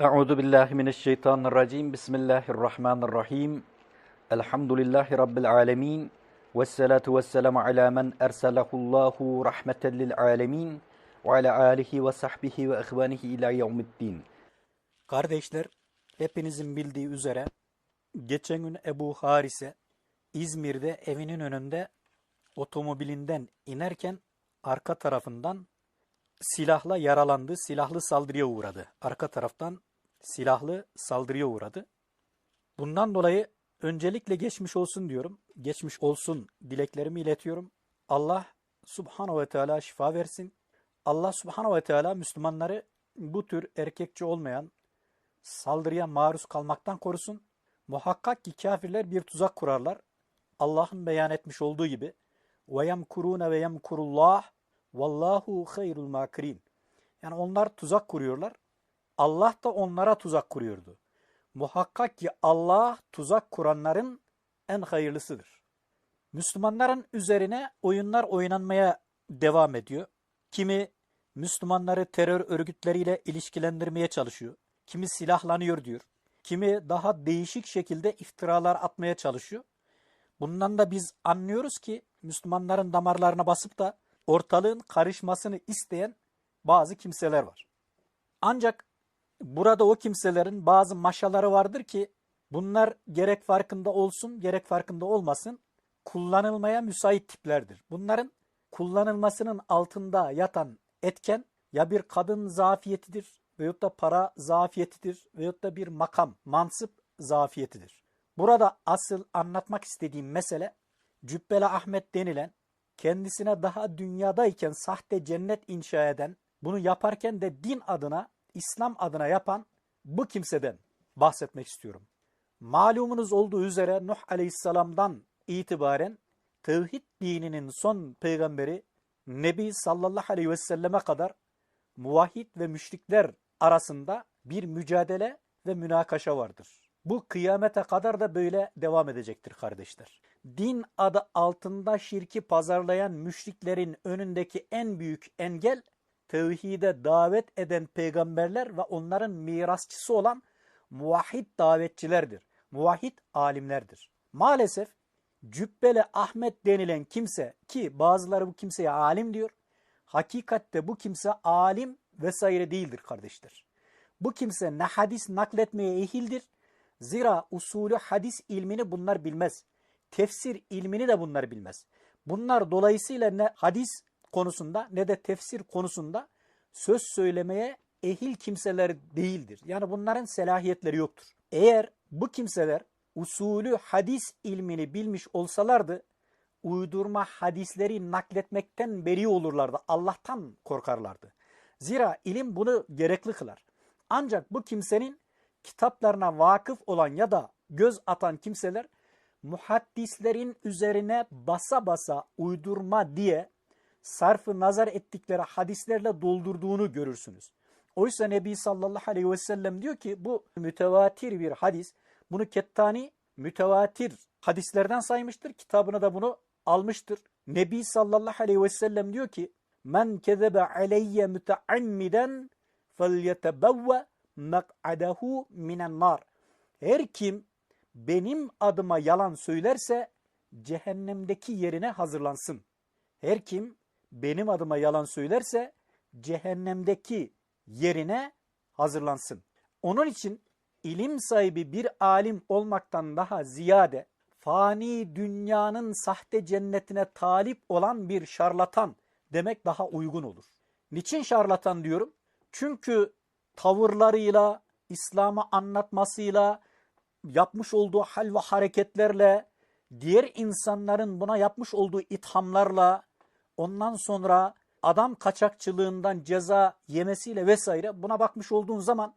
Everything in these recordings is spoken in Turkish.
Euzu billahi mineşşeytanirracim. Bismillahirrahmanirrahim. Elhamdülillahi rabbil alamin. Ves salatu vesselamu ala men erselahullahu rahmeten lil alamin ve ala alihi ve sahbihi ve ihvanihi ila yevmiddin. Kardeşler, hepinizin bildiği üzere geçen gün Ebu Harise İzmir'de evinin önünde otomobilinden inerken arka tarafından silahla yaralandı, silahlı saldırıya uğradı. Arka taraftan silahlı saldırıya uğradı. Bundan dolayı öncelikle geçmiş olsun diyorum. Geçmiş olsun dileklerimi iletiyorum. Allah subhanahu ve teala şifa versin. Allah subhanahu ve teala Müslümanları bu tür erkekçi olmayan saldırıya maruz kalmaktan korusun. Muhakkak ki kafirler bir tuzak kurarlar. Allah'ın beyan etmiş olduğu gibi ve yemkurune ve yemkurullah vallahu hayrul makirin. Yani onlar tuzak kuruyorlar. Allah da onlara tuzak kuruyordu. Muhakkak ki Allah tuzak kuranların en hayırlısıdır. Müslümanların üzerine oyunlar oynanmaya devam ediyor. Kimi Müslümanları terör örgütleriyle ilişkilendirmeye çalışıyor. Kimi silahlanıyor diyor. Kimi daha değişik şekilde iftiralar atmaya çalışıyor. Bundan da biz anlıyoruz ki Müslümanların damarlarına basıp da ortalığın karışmasını isteyen bazı kimseler var. Ancak burada o kimselerin bazı maşaları vardır ki bunlar gerek farkında olsun gerek farkında olmasın kullanılmaya müsait tiplerdir. Bunların kullanılmasının altında yatan etken ya bir kadın zafiyetidir veyahut da para zafiyetidir veyahut da bir makam, mansıp zafiyetidir. Burada asıl anlatmak istediğim mesele Cübbeli Ahmet denilen kendisine daha dünyadayken sahte cennet inşa eden, bunu yaparken de din adına, İslam adına yapan bu kimseden bahsetmek istiyorum. Malumunuz olduğu üzere Nuh Aleyhisselam'dan itibaren tevhid dininin son peygamberi Nebi sallallahu aleyhi ve selleme kadar muvahhid ve müşrikler arasında bir mücadele ve münakaşa vardır. Bu kıyamete kadar da böyle devam edecektir kardeşler. Din adı altında şirki pazarlayan müşriklerin önündeki en büyük engel tevhide davet eden peygamberler ve onların mirasçısı olan muvahhid davetçilerdir. Muvahhid alimlerdir. Maalesef Cübbeli Ahmet denilen kimse ki bazıları bu kimseye alim diyor. Hakikatte bu kimse alim vesaire değildir kardeşler. Bu kimse ne hadis nakletmeye ehildir. Zira usulü hadis ilmini bunlar bilmez. Tefsir ilmini de bunlar bilmez. Bunlar dolayısıyla ne hadis konusunda ne de tefsir konusunda söz söylemeye ehil kimseler değildir. Yani bunların selahiyetleri yoktur. Eğer bu kimseler usulü hadis ilmini bilmiş olsalardı uydurma hadisleri nakletmekten beri olurlardı. Allah'tan korkarlardı. Zira ilim bunu gerekli kılar. Ancak bu kimsenin kitaplarına vakıf olan ya da göz atan kimseler muhaddislerin üzerine basa basa uydurma diye sarfı nazar ettikleri hadislerle doldurduğunu görürsünüz. Oysa Nebi sallallahu aleyhi ve sellem diyor ki bu mütevatir bir hadis. Bunu Kettani mütevatir hadislerden saymıştır. Kitabına da bunu almıştır. Nebi sallallahu aleyhi ve sellem diyor ki Men kezebe aleyye müteammiden felyetebevve mek'adehu minen nar. Her kim benim adıma yalan söylerse cehennemdeki yerine hazırlansın. Her kim benim adıma yalan söylerse cehennemdeki yerine hazırlansın. Onun için ilim sahibi bir alim olmaktan daha ziyade fani dünyanın sahte cennetine talip olan bir şarlatan demek daha uygun olur. Niçin şarlatan diyorum? Çünkü tavırlarıyla, İslam'ı anlatmasıyla, yapmış olduğu hal ve hareketlerle, diğer insanların buna yapmış olduğu ithamlarla, ondan sonra adam kaçakçılığından ceza yemesiyle vesaire buna bakmış olduğun zaman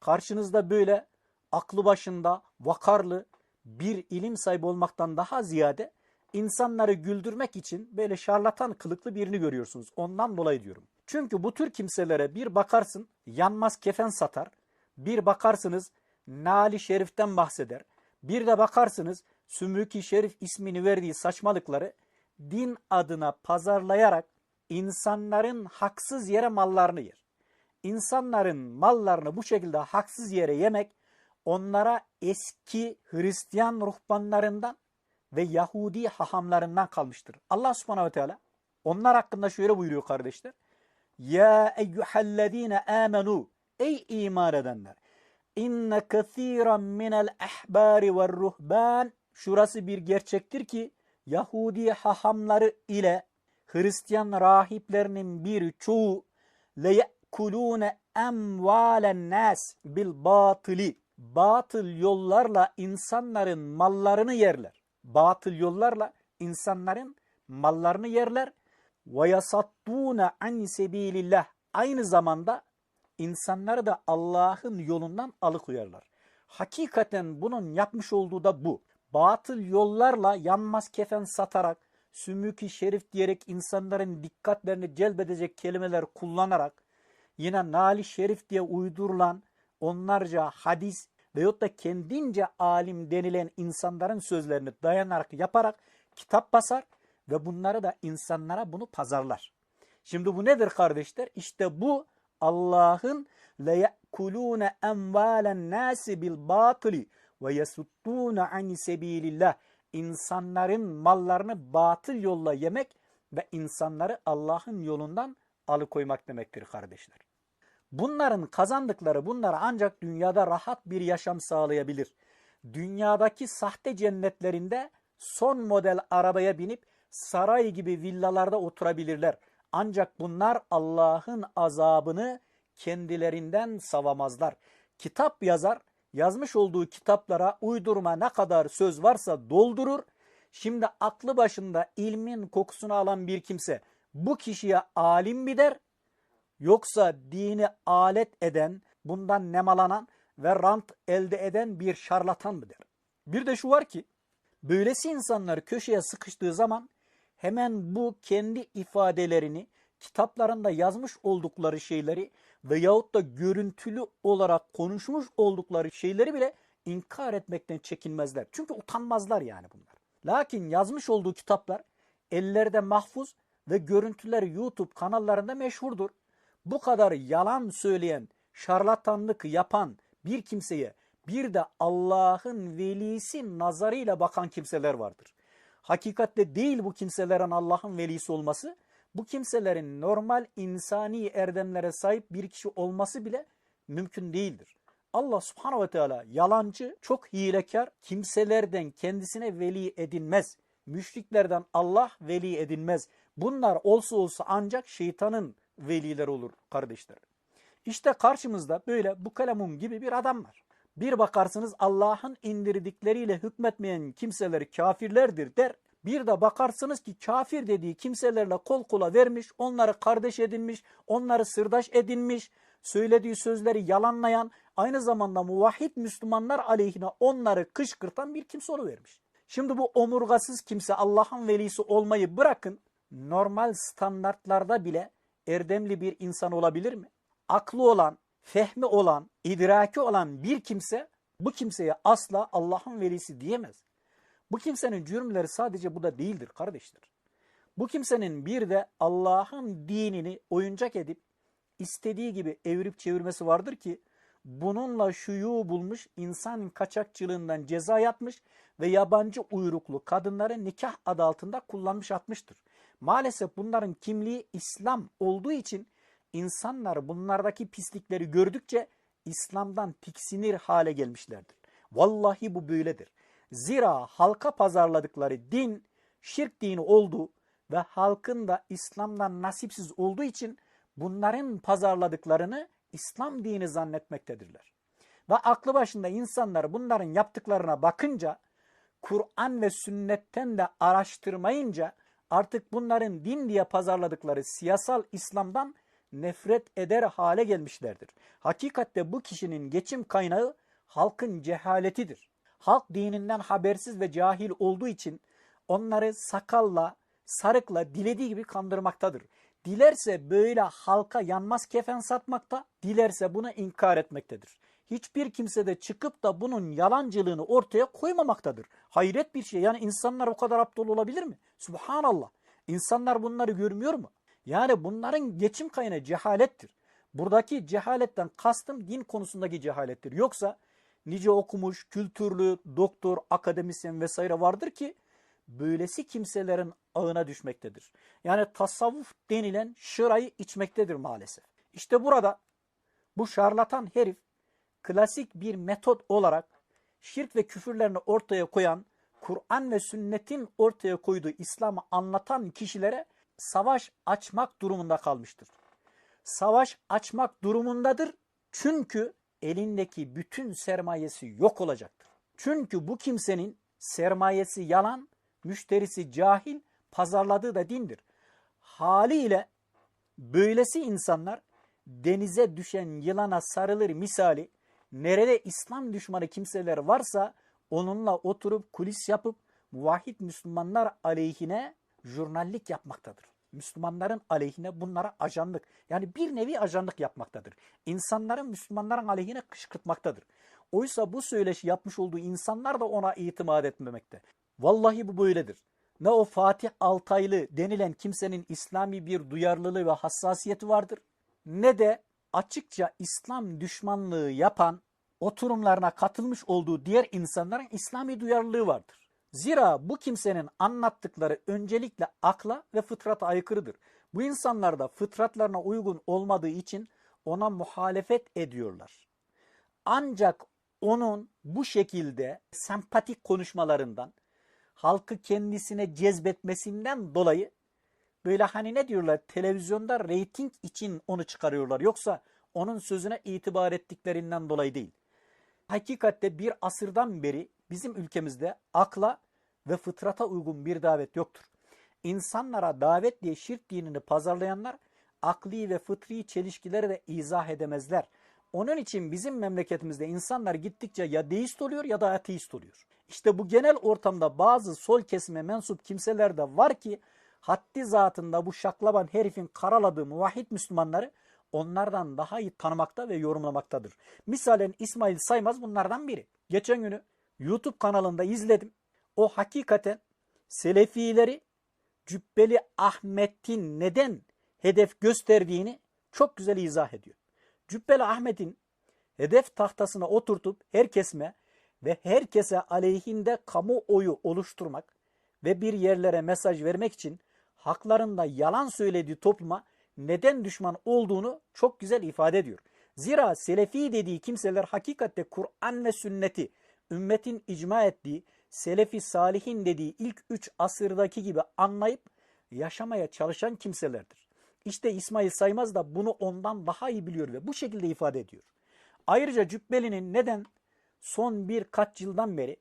karşınızda böyle aklı başında, vakarlı bir ilim sahibi olmaktan daha ziyade insanları güldürmek için böyle şarlatan kılıklı birini görüyorsunuz. Ondan dolayı diyorum. Çünkü bu tür kimselere bir bakarsın yanmaz kefen satar, bir bakarsınız Nali Şerif'ten bahseder, bir de bakarsınız Sümüki Şerif ismini verdiği saçmalıkları din adına pazarlayarak insanların haksız yere mallarını yer. insanların mallarını bu şekilde haksız yere yemek onlara eski Hristiyan ruhbanlarından ve Yahudi hahamlarından kalmıştır. Allah subhanehu ve teala onlar hakkında şöyle buyuruyor kardeşler. Ya eyyühellezine amenu ey iman edenler inne kethiren minel ehbari ve ruhban şurası bir gerçektir ki Yahudi hahamları ile Hristiyan rahiplerinin bir çoğu leyekulune emvalen nas bil batili batıl yollarla insanların mallarını yerler. Batıl yollarla insanların mallarını yerler. Ve yasattûne an sebilillah. Aynı zamanda insanları da Allah'ın yolundan alıkoyarlar. Hakikaten bunun yapmış olduğu da bu. Batıl yollarla yanmaz kefen satarak, sümük-i şerif diyerek insanların dikkatlerini celbedecek kelimeler kullanarak, yine nali şerif diye uydurulan onlarca hadis veyahut da kendince alim denilen insanların sözlerini dayanarak yaparak kitap basar ve bunları da insanlara bunu pazarlar. Şimdi bu nedir kardeşler? İşte bu Allah'ın leyekulune emvalen nasi bil batili ve yesuttune an sebilillah insanların mallarını batıl yolla yemek ve insanları Allah'ın yolundan alıkoymak demektir kardeşler. Bunların kazandıkları bunlara ancak dünyada rahat bir yaşam sağlayabilir. Dünyadaki sahte cennetlerinde son model arabaya binip saray gibi villalarda oturabilirler. Ancak bunlar Allah'ın azabını kendilerinden savamazlar. Kitap yazar, yazmış olduğu kitaplara uydurma ne kadar söz varsa doldurur. Şimdi aklı başında ilmin kokusunu alan bir kimse bu kişiye alim mi der Yoksa dini alet eden, bundan nemalanan ve rant elde eden bir şarlatan mıdır? Bir de şu var ki, böylesi insanlar köşeye sıkıştığı zaman hemen bu kendi ifadelerini, kitaplarında yazmış oldukları şeyleri veyahut da görüntülü olarak konuşmuş oldukları şeyleri bile inkar etmekten çekinmezler. Çünkü utanmazlar yani bunlar. Lakin yazmış olduğu kitaplar ellerde mahfuz ve görüntüler YouTube kanallarında meşhurdur bu kadar yalan söyleyen, şarlatanlık yapan bir kimseye bir de Allah'ın velisi nazarıyla bakan kimseler vardır. Hakikatte değil bu kimselerin Allah'ın velisi olması, bu kimselerin normal insani erdemlere sahip bir kişi olması bile mümkün değildir. Allah subhanahu ve teala yalancı, çok hilekar kimselerden kendisine veli edinmez. Müşriklerden Allah veli edinmez. Bunlar olsa olsa ancak şeytanın veliler olur kardeşler. İşte karşımızda böyle bu kalemum gibi bir adam var. Bir bakarsınız Allah'ın indirdikleriyle hükmetmeyen kimseler kafirlerdir der. Bir de bakarsınız ki kafir dediği kimselerle kol kola vermiş, onları kardeş edinmiş, onları sırdaş edinmiş, söylediği sözleri yalanlayan, aynı zamanda muvahhid Müslümanlar aleyhine onları kışkırtan bir kimse vermiş. Şimdi bu omurgasız kimse Allah'ın velisi olmayı bırakın, normal standartlarda bile erdemli bir insan olabilir mi? Aklı olan, fehmi olan, idraki olan bir kimse bu kimseye asla Allah'ın velisi diyemez. Bu kimsenin cürümleri sadece bu da değildir kardeşler. Bu kimsenin bir de Allah'ın dinini oyuncak edip istediği gibi evirip çevirmesi vardır ki bununla şuyu bulmuş insan kaçakçılığından ceza yatmış ve yabancı uyruklu kadınları nikah adı altında kullanmış atmıştır. Maalesef bunların kimliği İslam olduğu için insanlar bunlardaki pislikleri gördükçe İslam'dan tiksinir hale gelmişlerdir. Vallahi bu böyledir. Zira halka pazarladıkları din şirk dini oldu ve halkın da İslam'dan nasipsiz olduğu için bunların pazarladıklarını İslam dini zannetmektedirler. Ve aklı başında insanlar bunların yaptıklarına bakınca Kur'an ve sünnetten de araştırmayınca artık bunların din diye pazarladıkları siyasal İslam'dan nefret eder hale gelmişlerdir. Hakikatte bu kişinin geçim kaynağı halkın cehaletidir. Halk dininden habersiz ve cahil olduğu için onları sakalla, sarıkla dilediği gibi kandırmaktadır. Dilerse böyle halka yanmaz kefen satmakta, dilerse bunu inkar etmektedir. Hiçbir kimse de çıkıp da bunun yalancılığını ortaya koymamaktadır. Hayret bir şey. Yani insanlar o kadar aptal olabilir mi? Subhanallah. İnsanlar bunları görmüyor mu? Yani bunların geçim kaynağı cehalettir. Buradaki cehaletten kastım din konusundaki cehalettir. Yoksa nice okumuş, kültürlü, doktor, akademisyen vesaire vardır ki böylesi kimselerin ağına düşmektedir. Yani tasavvuf denilen şırayı içmektedir maalesef. İşte burada bu şarlatan herif klasik bir metot olarak şirk ve küfürlerini ortaya koyan, Kur'an ve sünnetin ortaya koyduğu İslam'ı anlatan kişilere savaş açmak durumunda kalmıştır. Savaş açmak durumundadır çünkü elindeki bütün sermayesi yok olacaktır. Çünkü bu kimsenin sermayesi yalan, müşterisi cahil, pazarladığı da dindir. Haliyle böylesi insanlar denize düşen yılana sarılır misali nerede İslam düşmanı kimseler varsa onunla oturup kulis yapıp muvahhid Müslümanlar aleyhine jurnallik yapmaktadır. Müslümanların aleyhine bunlara ajanlık yani bir nevi ajanlık yapmaktadır. İnsanların Müslümanların aleyhine kışkırtmaktadır. Oysa bu söyleşi yapmış olduğu insanlar da ona itimat etmemekte. Vallahi bu böyledir. Ne o Fatih Altaylı denilen kimsenin İslami bir duyarlılığı ve hassasiyeti vardır ne de açıkça İslam düşmanlığı yapan oturumlarına katılmış olduğu diğer insanların İslami duyarlılığı vardır. Zira bu kimsenin anlattıkları öncelikle akla ve fıtrata aykırıdır. Bu insanlar da fıtratlarına uygun olmadığı için ona muhalefet ediyorlar. Ancak onun bu şekilde sempatik konuşmalarından, halkı kendisine cezbetmesinden dolayı böyle hani ne diyorlar televizyonda reyting için onu çıkarıyorlar. Yoksa onun sözüne itibar ettiklerinden dolayı değil. Hakikatte bir asırdan beri bizim ülkemizde akla ve fıtrata uygun bir davet yoktur. İnsanlara davet diye şirk dinini pazarlayanlar akli ve fıtri çelişkileri de izah edemezler. Onun için bizim memleketimizde insanlar gittikçe ya deist oluyor ya da ateist oluyor. İşte bu genel ortamda bazı sol kesime mensup kimseler de var ki haddi zatında bu şaklaban herifin karaladığı muvahhid Müslümanları onlardan daha iyi tanımakta ve yorumlamaktadır. Misalen İsmail Saymaz bunlardan biri. Geçen günü YouTube kanalında izledim. O hakikaten Selefileri Cübbeli Ahmet'in neden hedef gösterdiğini çok güzel izah ediyor. Cübbeli Ahmet'in hedef tahtasına oturtup herkesme ve herkese aleyhinde kamuoyu oluşturmak ve bir yerlere mesaj vermek için haklarında yalan söylediği topluma neden düşman olduğunu çok güzel ifade ediyor. Zira Selefi dediği kimseler hakikatte Kur'an ve sünneti ümmetin icma ettiği Selefi Salihin dediği ilk üç asırdaki gibi anlayıp yaşamaya çalışan kimselerdir. İşte İsmail Saymaz da bunu ondan daha iyi biliyor ve bu şekilde ifade ediyor. Ayrıca Cübbeli'nin neden son birkaç yıldan beri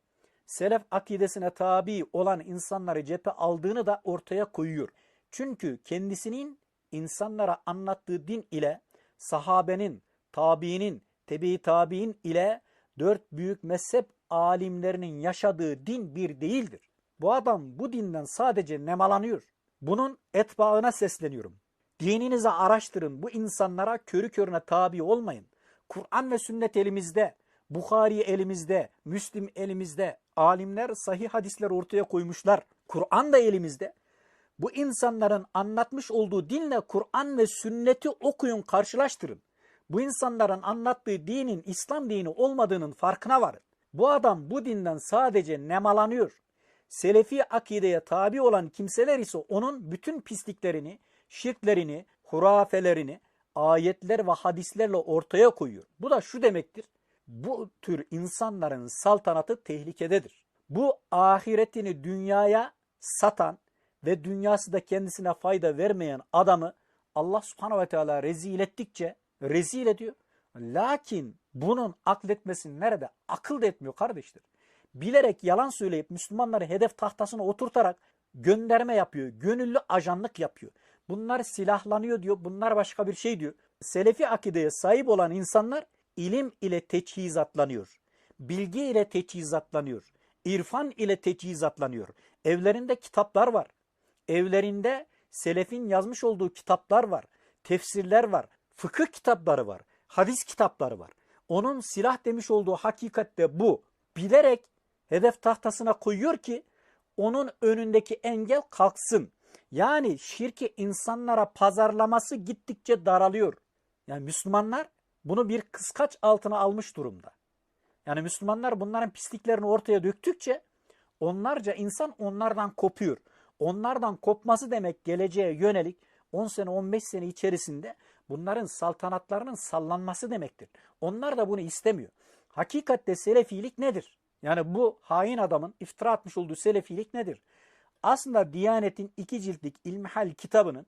selef akidesine tabi olan insanları cephe aldığını da ortaya koyuyor. Çünkü kendisinin insanlara anlattığı din ile sahabenin, tabiinin, tebi tabiin ile dört büyük mezhep alimlerinin yaşadığı din bir değildir. Bu adam bu dinden sadece nemalanıyor. Bunun etbaına sesleniyorum. Dininizi araştırın. Bu insanlara körü körüne tabi olmayın. Kur'an ve sünnet elimizde, Bukhari elimizde, Müslim elimizde, alimler sahih hadisler ortaya koymuşlar. Kur'an da elimizde. Bu insanların anlatmış olduğu dinle Kur'an ve sünneti okuyun, karşılaştırın. Bu insanların anlattığı dinin İslam dini olmadığının farkına varın. Bu adam bu dinden sadece nemalanıyor. Selefi akideye tabi olan kimseler ise onun bütün pisliklerini, şirklerini, hurafelerini ayetler ve hadislerle ortaya koyuyor. Bu da şu demektir. Bu tür insanların saltanatı tehlikededir. Bu ahiretini dünyaya satan ve dünyası da kendisine fayda vermeyen adamı Allah subhanahu ve teala rezil ettikçe rezil ediyor. Lakin bunun akletmesi nerede? Akıl da etmiyor kardeşler. Bilerek yalan söyleyip Müslümanları hedef tahtasına oturtarak gönderme yapıyor. Gönüllü ajanlık yapıyor. Bunlar silahlanıyor diyor. Bunlar başka bir şey diyor. Selefi akideye sahip olan insanlar ilim ile teçhizatlanıyor. Bilgi ile teçhizatlanıyor. İrfan ile teçhizatlanıyor. Evlerinde kitaplar var. Evlerinde selefin yazmış olduğu kitaplar var. Tefsirler var. Fıkıh kitapları var. Hadis kitapları var. Onun silah demiş olduğu hakikatte bu. Bilerek hedef tahtasına koyuyor ki onun önündeki engel kalksın. Yani şirki insanlara pazarlaması gittikçe daralıyor. Yani Müslümanlar bunu bir kıskaç altına almış durumda. Yani Müslümanlar bunların pisliklerini ortaya döktükçe onlarca insan onlardan kopuyor. Onlardan kopması demek geleceğe yönelik 10 sene 15 sene içerisinde bunların saltanatlarının sallanması demektir. Onlar da bunu istemiyor. Hakikatte selefilik nedir? Yani bu hain adamın iftira atmış olduğu selefilik nedir? Aslında Diyanet'in iki ciltlik İlmihal kitabının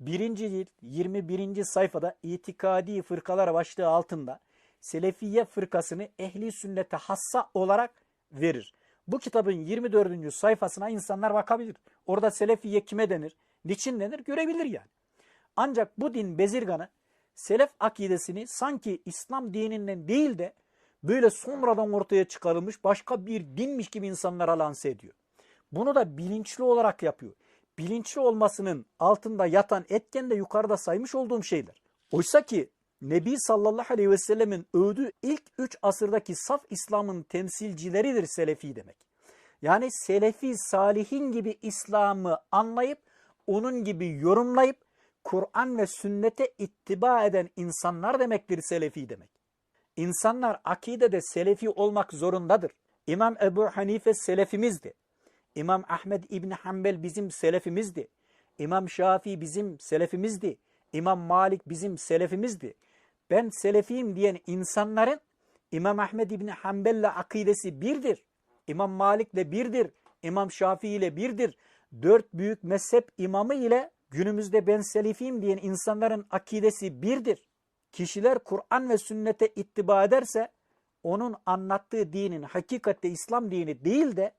birinci cilt 21. sayfada itikadi fırkalar başlığı altında Selefiye fırkasını ehli sünnete hassa olarak verir. Bu kitabın 24. sayfasına insanlar bakabilir. Orada Selefiye kime denir, niçin denir görebilir yani. Ancak bu din bezirganı Selef akidesini sanki İslam dininden değil de böyle sonradan ortaya çıkarılmış başka bir dinmiş gibi insanlara lanse ediyor. Bunu da bilinçli olarak yapıyor. Bilinçli olmasının altında yatan etken de yukarıda saymış olduğum şeyler. Oysa ki Nebi sallallahu aleyhi ve sellemin övdüğü ilk üç asırdaki saf İslam'ın temsilcileridir Selefi demek. Yani Selefi salihin gibi İslam'ı anlayıp onun gibi yorumlayıp Kur'an ve sünnete ittiba eden insanlar demektir Selefi demek. İnsanlar akidede Selefi olmak zorundadır. İmam Ebu Hanife Selefimizdi. İmam Ahmed İbni Hanbel bizim Selefimizdi. İmam Şafii bizim Selefimizdi. İmam Malik bizim Selefimizdi. Ben Selefiyim diyen insanların İmam Ahmed İbni Hanbel'le akidesi birdir. İmam Malik'le birdir. İmam Şafii ile birdir. Dört büyük mezhep imamı ile günümüzde ben Selefiyim diyen insanların akidesi birdir. Kişiler Kur'an ve sünnete ittiba ederse onun anlattığı dinin hakikatte İslam dini değil de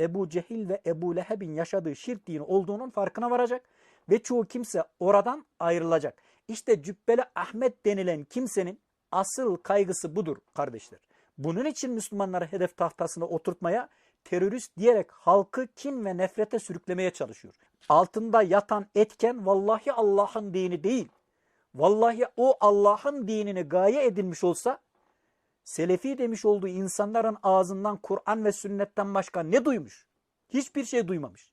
Ebu Cehil ve Ebu Leheb'in yaşadığı şirk dini olduğunun farkına varacak ve çoğu kimse oradan ayrılacak. İşte Cübbeli Ahmet denilen kimsenin asıl kaygısı budur kardeşler. Bunun için Müslümanları hedef tahtasına oturtmaya terörist diyerek halkı kin ve nefrete sürüklemeye çalışıyor. Altında yatan etken vallahi Allah'ın dini değil. Vallahi o Allah'ın dinini gaye edilmiş olsa Selefi demiş olduğu insanların ağzından Kur'an ve sünnetten başka ne duymuş? Hiçbir şey duymamış.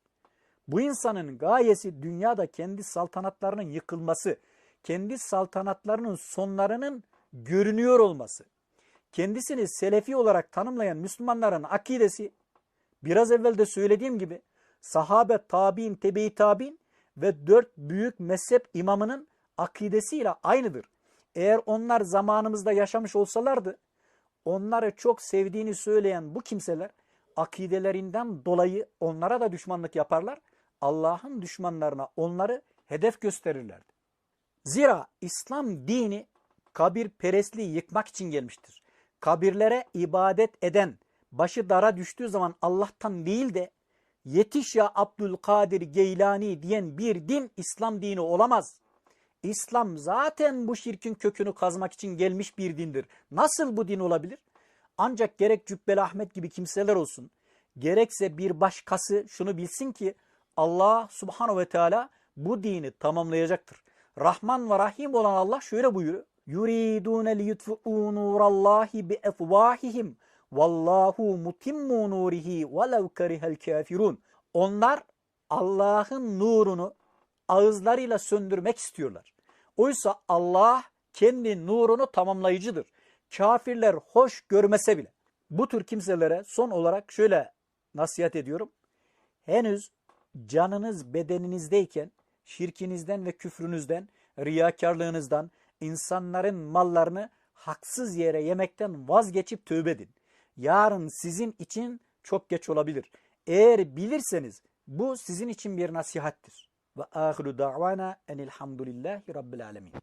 Bu insanın gayesi dünyada kendi saltanatlarının yıkılması, kendi saltanatlarının sonlarının görünüyor olması. Kendisini Selefi olarak tanımlayan Müslümanların akidesi biraz evvel de söylediğim gibi sahabe, tabi'in, tebe-i tabi'in ve dört büyük mezhep imamının akidesiyle aynıdır. Eğer onlar zamanımızda yaşamış olsalardı onları çok sevdiğini söyleyen bu kimseler akidelerinden dolayı onlara da düşmanlık yaparlar. Allah'ın düşmanlarına onları hedef gösterirlerdi. Zira İslam dini kabir perestliği yıkmak için gelmiştir. Kabirlere ibadet eden, başı dara düştüğü zaman Allah'tan değil de yetiş ya Abdülkadir Geylani diyen bir din İslam dini olamaz. İslam zaten bu şirkin kökünü kazmak için gelmiş bir dindir. Nasıl bu din olabilir? Ancak gerek Cübbeli Ahmet gibi kimseler olsun, gerekse bir başkası şunu bilsin ki Allah subhanahu ve teala bu dini tamamlayacaktır. Rahman ve Rahim olan Allah şöyle buyuruyor. Yuridune liyutfu'u nurallahi bi efvahihim vallahu mutimmu nurihi velev kerihel kafirun. Onlar Allah'ın nurunu ağızlarıyla söndürmek istiyorlar. Oysa Allah kendi nurunu tamamlayıcıdır. Kafirler hoş görmese bile. Bu tür kimselere son olarak şöyle nasihat ediyorum. Henüz canınız bedeninizdeyken şirkinizden ve küfrünüzden, riyakarlığınızdan, insanların mallarını haksız yere yemekten vazgeçip tövbe edin. Yarın sizin için çok geç olabilir. Eğer bilirseniz bu sizin için bir nasihattir. Ve ahiru da'vana enilhamdülillahi rabbil alemin.